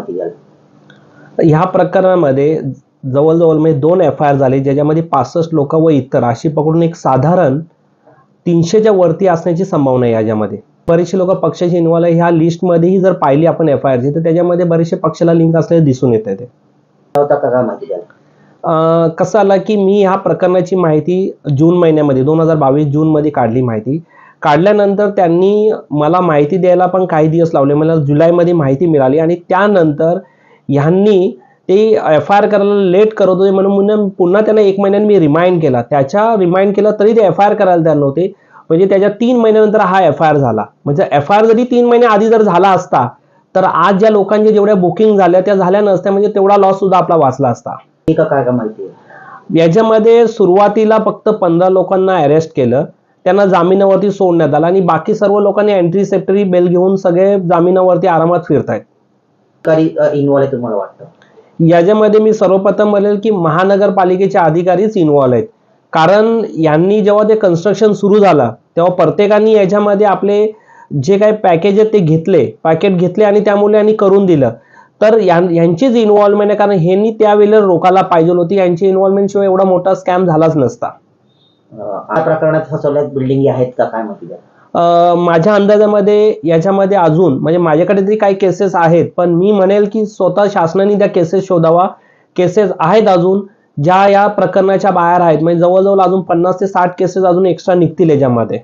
माहिती द्याल ह्या प्रकरणामध्ये जवळजवळ म्हणजे दोन एफ आय आर झाले ज्याच्यामध्ये पासष्ट लोक व इतर अशी पकडून एक साधारण तीनशेच्या वरती असण्याची संभावना आहे याच्यामध्ये. बरेचसे लोक पक्षाची इन्व्हॉल्व आहे. ह्या लिस्टमध्येही जर पाहिली आपण एफ आय आरची तर त्याच्यामध्ये बरेचसे पक्षाला लिंक असलेले दिसून येत अं, कसं आलं की मी ह्या प्रकरणाची माहिती जून महिन्यामध्ये दोन हजार बावीस जूनमध्ये काढली माहिती. काढल्यानंतर त्यांनी मला माहिती द्यायला पण काही दिवस लावले. मला जुलैमध्ये माहिती मिळाली आणि त्यानंतर ह्यांनी ते एफ आय आर करायला लेट करत होते. म्हणून पुन्हा पुन्हा त्यांना एक महिन्याने मी रिमाइंड केला. त्याच्या रिमाइंड केला तरी ते एफ आय आर करायला तयार नव्हते. म्हणजे त्याच्या तीन महिन्यानंतर हा एफ आय आर झाला. म्हणजे एफ आय आर जरी तीन महिने आधी जर झाला असता तर आज ज्या लोकांच्या जेवढ्या बुकिंग झाल्या त्या झाल्या नसत्या. म्हणजे तेवढा लॉस सुद्धा आपला वाचला असता. का काय काय माहिती आहे? याच्यामध्ये सुरुवातीला फक्त पंधरा लोकांना अरेस्ट केलं. त्यांना जामिनावरती सोडण्यात आलं आणि बाकी सर्व लोकांनी एंट्री सेप्टरी बेल घेऊन सगळे जामिनावरती आरामात फिरतायत. इन्व्हॉल्व आहे तुम्हाला वाटतं? याच्यामध्ये मी सर्वप्रथम म्हणेल की महानगरपालिकेचे अधिकारीच इन्व्हॉल्व आहेत. कारण यांनी जेव्हा ते कन्स्ट्रक्शन सुरू झालं तेव्हा प्रत्येकाने याच्यामध्ये आपले जे काही पॅकेज आहेत ते घेतले पॅकेट घेतले आणि त्यामुळे यांनी करून दिलं. तर यांचीच इन्व्हॉल्वमेंट आहे कारण ह्यांनी त्यावेळेला रोकायला पाहिजे होती. यांची इन्व्हॉल्वमेंट शिवाय एवढा मोठा स्कॅम झालाच नसता. या प्रकरणात फसवल्यात बिल्डिंग आहेत का? काय माहिती माझ्या अंदाजामध्ये याच्यामध्ये अजून म्हणजे माझ्याकडे तरी काही केसेस आहेत पण मी म्हणेल की स्वतः शासनाने त्या केसेस शोधावा. केसेस आहेत अजून ज्या या प्रकरणाच्या बाहेर आहेत. म्हणजे जवळजवळ अजून पन्नास ते साठ केसेस अजून एक्स्ट्रा निघतील याच्यामध्ये.